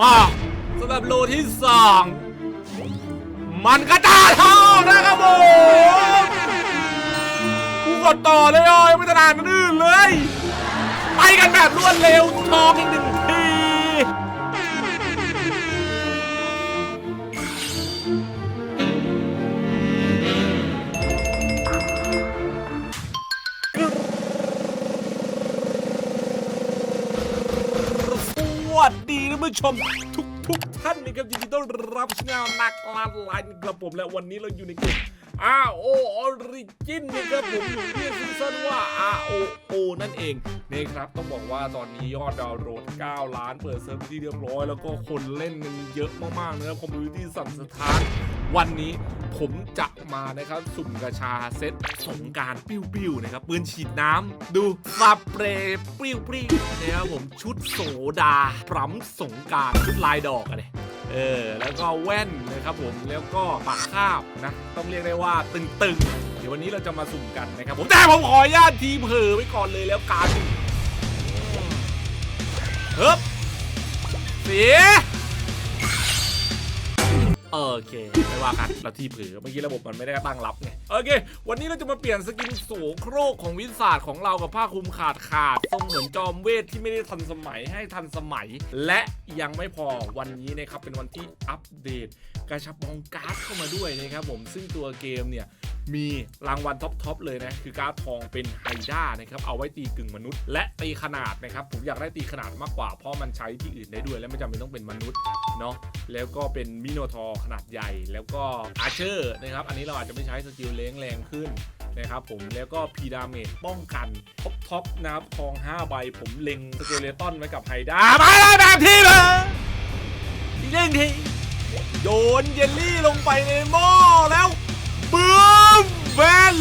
ป้าสำหรับโลที่สองมันกระตาทองนะครับผมกูกดต่อเลยอะยังไม่ตนานนั่นอื่นเลย ไปกันแบบรวดเร็วทองอีกหนึ่ง วัสดีท่านผู้ชมทุกทุกท่านนะครับยินดีต้อนรับชาวนักลาไลน์นครับผมและวันนี้เราอยู่ในเกม R O Origin นะครับผมอยู่ที่ซีซั่นว่า R O O นั่นเอง นะครับต้องบอกว่าตอนนี้ยอดดาวน์โหลด 9 ล้านเปิดเซิร์ฟที่เรียบร้อย แล้วก็คนเล่นกันเยอะมากๆนะครับคอมมูนิตี้สั่นสถานวันนี้ผมจะมานะครับ สุ่มกระชาเซตสงการปิ้วๆนะครับปืนฉีดน้ำดูสเปรย์ปิ้วๆนะครับผมชุดโสดาพรำสงการชุดลายดอกอะเนี่ยเออ แล้วก็แว่นนะครับผมแล้วก็ปากคาบนะ ต้องเรียกได้ว่าตึงๆ เดี๋ยววันนี้เราจะมาสุ่มกันนะครับผมแต่ผมขออนุญาตทีเผลอไว้ก่อนเลยแล้วกัน ฮ้บเสียโอเคไม่ว่ากันเราที่เผือเมื่อกี้ระบบมันไม่ได้ตั้งรับไงโอเค วันนี้เราจะมาเปลี่ยนสกินโสโครกของวิศาสาดของเรากับผ้าคลุมขาดขาดทรงเหมือนจอมเวทที่ไม่ได้ทันสมัยให้ทันสมัย และยังไม่พอวันนี้นะครับเป็นวันที่อัปเดตกระชับองการ์ดเข้ามาด้วยนะครับผมซึ่งตัวเกมเนี่ย มีรางวัลท็อปๆเลยนะ คือการ์ดทองเป็นไฮด้านะครับ เอาไว้ตีกึ่งมนุษย์ และตีขนาดนะครับ ผมอยากได้ตีขนาดมากกว่า เพราะมันใช้ที่อื่นได้ด้วย และไม่จำเป็นต้องเป็นมนุษย์เนาะแล้วก็เป็นมิโนทอร์ขนาดใหญ่ แล้วก็อาเชอร์นะครับ อันนี้เราอาจจะไม่ใช้สกิลเล้งแรงขึ้นนะครับผมแล้วก็พีดาเมจป้องกันท็อปท็อปนะครับทอง 5 ใบ ผมเล็งสเกเลตันไว้กับไฮด้ามาเลยแบบที่เลยอีกเรื่องทีโยนเยลลี่ลงไปในหม้อแล้ว บึ้มเบล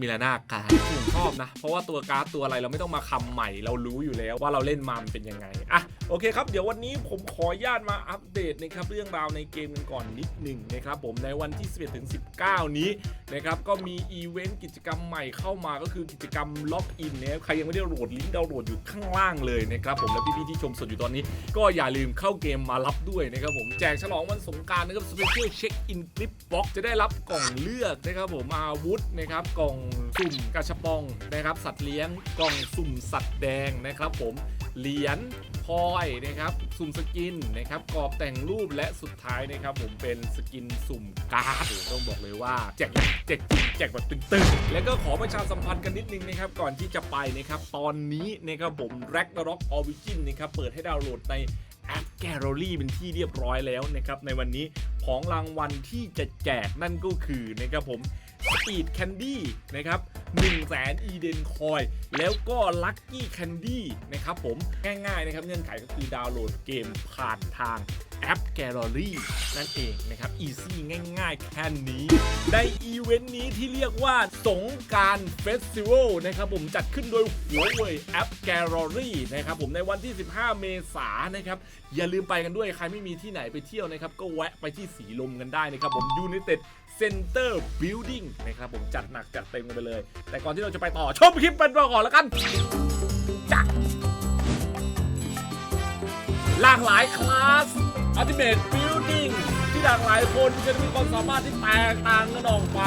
มีลานาการ์ดผมชอบนะ เพราะว่าตัวการ์ดตัวอะไรเราไม่ต้องมาคำใหม่ เรารู้อยู่แล้วว่าเราเล่นมามันเป็นยังไงอะโอเคครับ เดี๋ยววันนี้ผมขออนุญาตมาอัปเดตนะครับเรื่องราวในเกมกันก่อนนิดหนึ่งนะครับผมในวันที่ 11ถึง19 นี้นะครับก็มีอีเวนต์กิจกรรมใหม่เข้ามาก็คือกิจกรรมล็อกอินนะครับใครยังไม่ได้โหลดลิงก์ดาวน์โหลดอยู่ข้างล่างเลยนะครับผมและพี่ๆที่ชมสดอยู่ตอนนี้ ก็อย่าลืมเข้าเกมมารับด้วยนะครับผมแจกฉลองวันสงการนะครับสเปเชียลเช็คอินคลิปบ็อกจะได้รับกล่องเลือกนะครับผมอาวุธนะครับกล่องสุ่มกระชับปองนะครับ สัตว์เลี้ยงกล่องสุ่มสัตว์แดงนะครับ ผมเหรียญพลอยนะครับ สุ่มสกินนะครับกรอบแต่งรูปและสุดท้ายนะครับ ผมเป็นสกินสุ่มการ์ดต้องบอกเลยว่าแจกแจกจริงแจกแบบตึงๆ แล้วก็ขอประชาสัมพันธ์กันนิดนึงนะครับ ก่อนที่จะไปนะครับ ตอนนี้นะครับผม Ragnarok Origin นะครับเปิดให้ดาวน์โหลดในแอปแกลเลอรี่เป็นที่เรียบร้อยแล้วนะครับในวันนี้ของรางวัลที่จะแจกนั่นก็คือนะครับผม สปีดแคนดี้นะครับ1 0 0 0 0แสนอีเดนคอย แล้วก็ลัคกี้แคนดี้นะครับผมง่ายๆนะครับเงื่อนไขก็คือดาวน์โหลดเกมผ่านทาง แอป Gallery นั่นเองนะครับ easy ง่าย ๆ แค่นี้ ในอีเวนต์นี้ที่เรียกว่าสงการเฟสติวัลนะครับผมจัดขึ้นโดยหัวเว่ยแอป Gallery นะครับผมในวันที่ 15 เมษายนนะครับ อย่าลืมไปกันด้วย ใครไม่มีที่ไหนไปเที่ยวนะครับ ก็แวะไปที่สีลมกันได้นะครับผม United Center Building นะครับผมจัดหนักจัดเต็มกันไปเลย แต่ก่อนที่เราจะไปต่อชมคลิปเป็นก่อนแล้วกันจ้ะหลากหลายคลาส Ultimate Building ที่หลากหลายคนจะมีความสามารถที่แตกต่างกันออกไป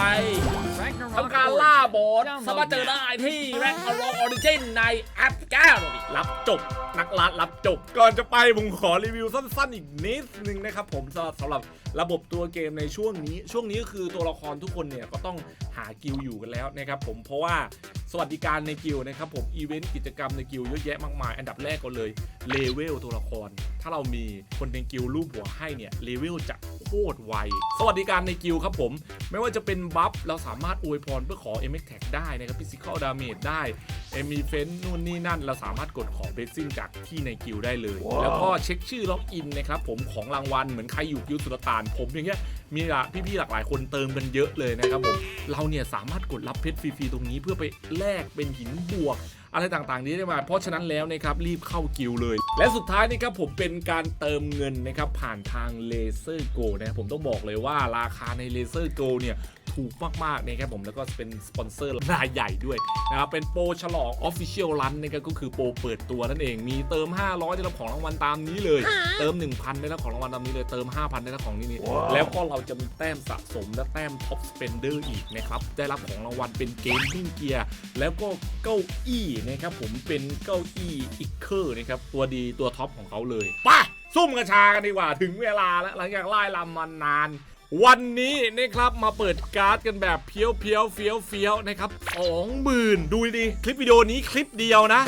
ทำการล่าบอสสามารถเจอได้ที่ r a g n a r o k Origin ในแอปแก้วรับจบ นักล่ารับจบ ก่อนจะไปผมขอรีวิวสั้นๆ อีกนิดนึงนะครับผมสำหรับสำหรับระบบตัวเกมในช่วงนี้ ช่วงนี้ก็คือตัวละครทุกคนเนี่ยก็ต้องหากิลด์อยู่กันแล้วนะครับผมเพราะว่า สวัสดิการในกิลนะครับผมอีเวนต์กิจกรรมในกิลเยอะแยะมากมาย อันดับแรกก็เลยเลเวลตัวละคร ถ้าเรามีคนในกิลรูปหัวให้เนี่ยเลเวลจะ ตรไว สวัสดิการในกิลด์ครับผม ไม่ว่าจะเป็นบัฟเราสามารถอวยพรเพื่อขอ m x t a g ได้นะครับ Physical Damage ได้เอมีเฟนนู่นนี่นั่น เราสามารถกดขอเบสซิ่งจากที่ในกิลด์ได้เลยแล้วก็เช็คชื่อล็อกอินนะครับผมของรางวัลเหมือนใครอยู่กิลด์สุลต่านผมอย่างเงี้ยมีละพี่ๆหลากหลายคนเติมกันเยอะเลยนะครับผมเราเนี่ยสามารถกดรับเพชรฟรีๆตรงนี้เพื่อไปแลกเป็นหินบวก อะไรต่างๆ นี้ได้มา เพราะฉะนั้นแล้วนะครับรีบเข้ากิลเลย และสุดท้ายนะครับผมเป็นการเติมเงินนะครับผ่านทางเลเซอร์โกนะครับผมต้องบอกเลยว่าราคาในเลเซอร์โกเนี่ย ถูกมากๆนะครับผมแล้วก็เป็นสปอนเซอร์รายใหญ่ด้วยนะครับเป็นโปรฉลอง Official Run นะครับก็คือโปรเปิดตัวนั่นเอง มีเติม 500 ได้รับของรางวัลตามนี้เลย เติม 1,000 ได้รับของรางวัลตามนี้เลยเติม 5,000 ได้รับของนี่นี่แล้วก็เราจะมีแต้มสะสมและแต้ม Top Spender อีกนะครับได้รับของรางวัลเป็นเกมมิ่งเกียร์แล้วก็เก้าอี้นะครับผมเป็นเก้าอี้อิกเคอร์นะครับตัวดีตัวท็อปของเขาเลยไปซุ่มกระชากันดีกว่าถึงเวลาแล้วหลังจากไล่ลำมานาน วันนี้นะครับมาเปิดการ์ดกันแบบเพียวเพียวเฟี้ยวเฟี้ยวนะครับสองหมื่นดูดิคลิปวิดีโอนี้คลิปเดียวนะ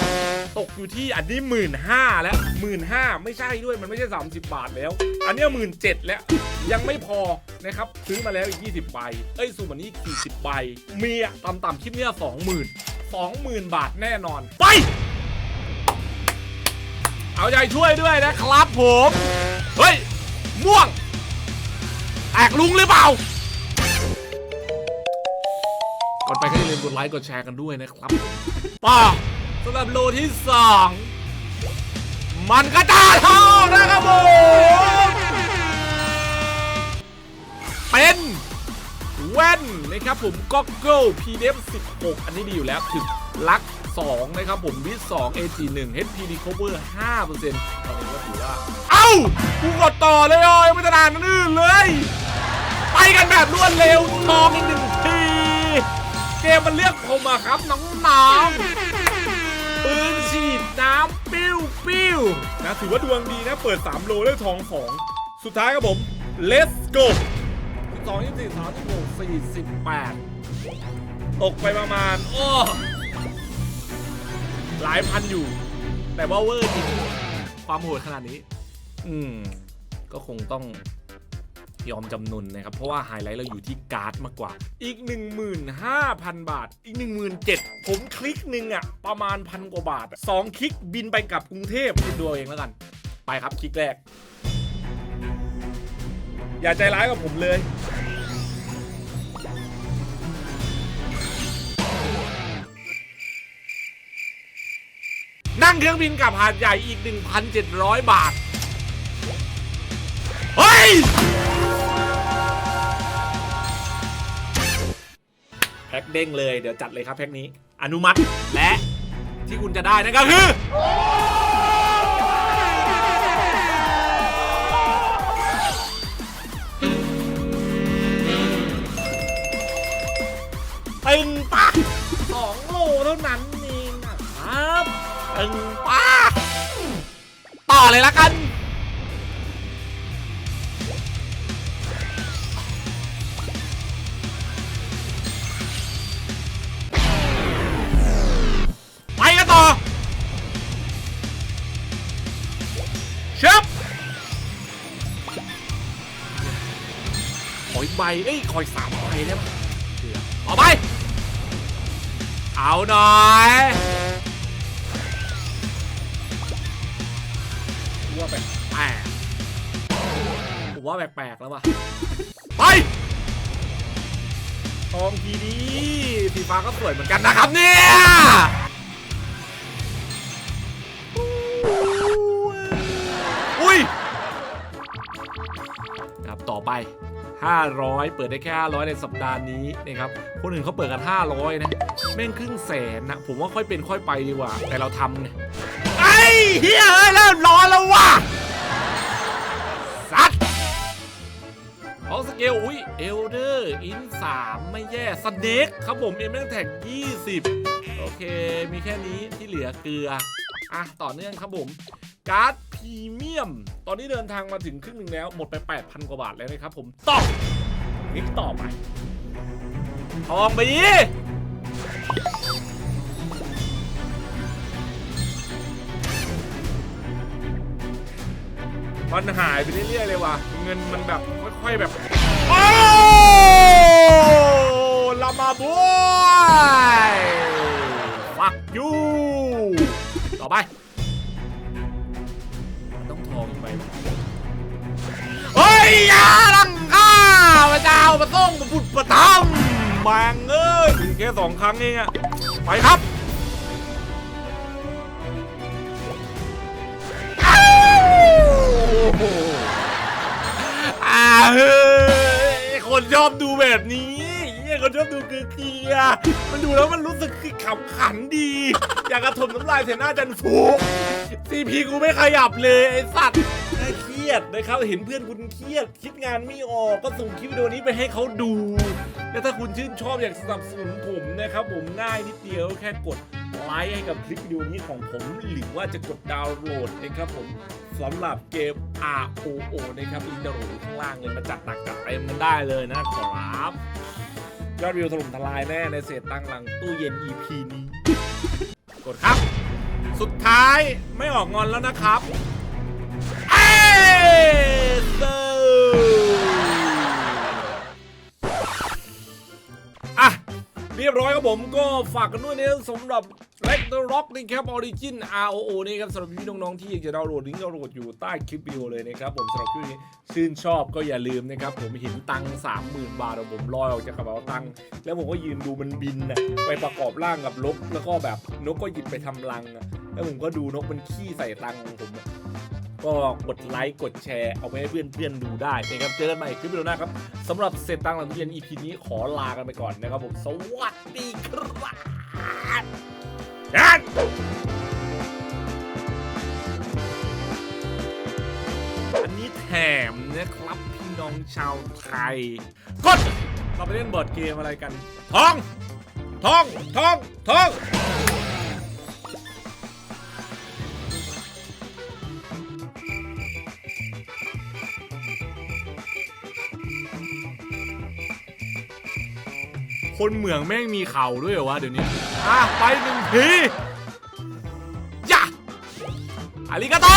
ตกอยู่ที่อันนี้หมื่นห้าแล้วหมื่นห้าไม่ใช่ด้วยมันไม่ใช่ 30 บาทแล้ว อันเนี้หมื่นเจ็ดแล้ว ยังไม่พอนะครับ ซื้อมาแล้วอีก 20ใบเอ้ยสูวันนี้อีก40ใบมีอะต่ำๆคลิปเนี้ย20,000 20,000บาทแน่นอน ไป เอาใจช่วยด้วยนะครับผม เฮ้ยม่วง แตกลุงหรือเปล่า ก่อนไปก็อย่าลืมกดไลค์กดแชร์กันด้วยนะครับป่าสำหรับโลที่สองมันกระจาทองนะครับผมเป็นแว่นนะครับผมก็เกิล PDF 16 อันนี้ดีอยู่แล้วถึงลัก 2 นะครับผมวิท2 AG 1 HPD cover 5%ตอนนี้ก็ถือว่า เอ้ากูกดต่อเลยอะยังไม่ทันอ่านอันอื่นเลยไป กันแบบรวดเร็วทองอีกหนึ่งที เกมมันเรียกผมอะครับน้องๆปืนฉีดน้ำปิ้วปิ้วนะถือว่าดวงดีนะ เปิด 3 โลได้ทอง2สุดท้ายครับผม let's go 12 24 36 48ตกไปประมาณ โอ้ หลายพันอยู่ แต่ว่าเวอร์จริงความโหดขนาดนี้ อืม ก็คงต้อง ยอมจำนนนะครับ เพราะว่าไฮไลท์เราอยู่ที่การ์ดมากกว่า อีก 15,000 บาท อีก 17,000ผมคลิกหนึ่งอะประมาณพันกว่าบาทสองคลิกบินไปกลับกรุงเทพคิดดูเอาเองแล้วกัน ไปครับคลิกแรก อย่าใจร้ายกับผมเลยนั่งเครื่องบินกลับหาดใหญ่อีก 1,700 บาท เฮ้ย พ็คเด้งเลยเดี๋ยวจัดเลยครับแพ็คนี้ อนุมัติและที่คุณจะได้นั่นก็คือตึงปะสองโลเท่านั้นเองนะครับตึงปะต่อเลยละกัน เอ้ยขออีกสามใบได้ไหมเผื่อไป เอาหน่อยว่าแปลกแปลกผมว่าแปลกๆแล้วว่ะ ไปทองทีดีสีฟ้าก็สวยเหมือนกันนะครับเนี่ยอุ้ยครับต่อไป 500 เปิดได้แค่ 500 ในสัปดาห์นี้นะครับ คนอื่นเขาเปิดกัน 500 นะ แม่งครึ่งแสนนะ ผมว่าค่อยเป็นค่อยไปดีกว่า แต่เราทำไงไอ้เฮียเอ้เริ่มร้อนแล้วว่ะ สัตว์เอาสเกล อุ้ยเอลเดอร์อิน3ไม่แย่สเน็กครับผมเอ็มแม่งแท็ก 20 โอเค มีแค่นี้ที่เหลือเกลือ อะ ต่อเนื่องครับผม การ์ด รีเมียม ตอนนี้เดินทางมาถึงครึ่งหนึ่งแล้ว หมดไป 8,000 กว่าบาทแล้วนะครับผมต่อคลิกต่อไปทองไปดิมันหายไปเรื่อยๆเลยว่ะ เงินมันแบบค่อยๆแบบ โอ้ลามาบอยฟักยู ต่อไป ยอยาลังข้าพระเจ้ามาส่งมาพุดประทังแมงเอ้ยถึงแค่สองครั้งเองอะไปครับอาเฮ้ยคนชอบดูแบบนี้คนชอบดูคือเกียร์มันดูแล้วมันรู้สึกขำขันดี อยากกระทมน้ำลายใส่หน้าจันฟูซีพีกูไม่ขยับเลยไอ้สัตว์ รียดนะครับ เห็นเพื่อนคุณเครียด คิดงานไม่ออกก็ส่งคลิปวิดีโอนี้ไปให้เขาดู แล้วถ้าคุณชื่นชอบอยากสนับสนุนผมนะครับผมง่ายนิดเดียวแค่กดไลค์ให้กับคลิปวิดีโอนี้ของผมหรือว่าจะกดดาวน์โหลดนะครับผมสำหรับเกม ROO นะครับลิงก์ดาวน์โหลดข้างล่างเลยมาจัดหนักจัดเต็มกันได้เลยนะขอรับยอดวิวถล่มทลายแน่ในเศษตังหลังตู้เย็น EP นี้ กดครับ สุดท้ายไม่ออกงอนแล้วนะครับ เซออะเรียบร้อยครับผมก็ฝากกันด้วยนะสำหรับ l e g the Rock นะครับ Origin ROO นี่ครับสำหรับพี่น้องๆที่อยากจะดาวน์โหลดลิงก์ดาวน์โหลดอยู่ใต้คลิปวิดีโอเลยนะครับผมสำหรับคลิปนี้ชื่นชอบก็อย่าลืมนะครับผมเห็นตังค์สามหมื่นบาทอะผมลอยออกจากกระเป๋าตังค์แล้วผมก็ยืนดูมันบินน่ะไปประกอบร่างกับนกแล้วก็แบบนกก็หยิบไปทำรังแล้วผมก็ดูนกมันขี้ใส่ตังค์ของผม ก็กดไลค์กดแชร์เอาไปให้เพื่อนๆดูได้นะครับเจอกันใหม่คลิปวิดีโอหน้าครับสำหรับเสร็จตังค์หลังตู้เย็น EP นี้ขอลากันไปก่อนนะครับผมสวัสดีครับยันอันนี้แถมนะครับพี่น้องชาวไทย กด เราไปเล่นบอร์ดเกมอะไรกัน ทอง ทอง ทอง ทอง คนเหมืองแม่งมีเข่าด้วยเหรอวะเดี๋ยวนี้อะไปหนึ่งทียะอาริกาโต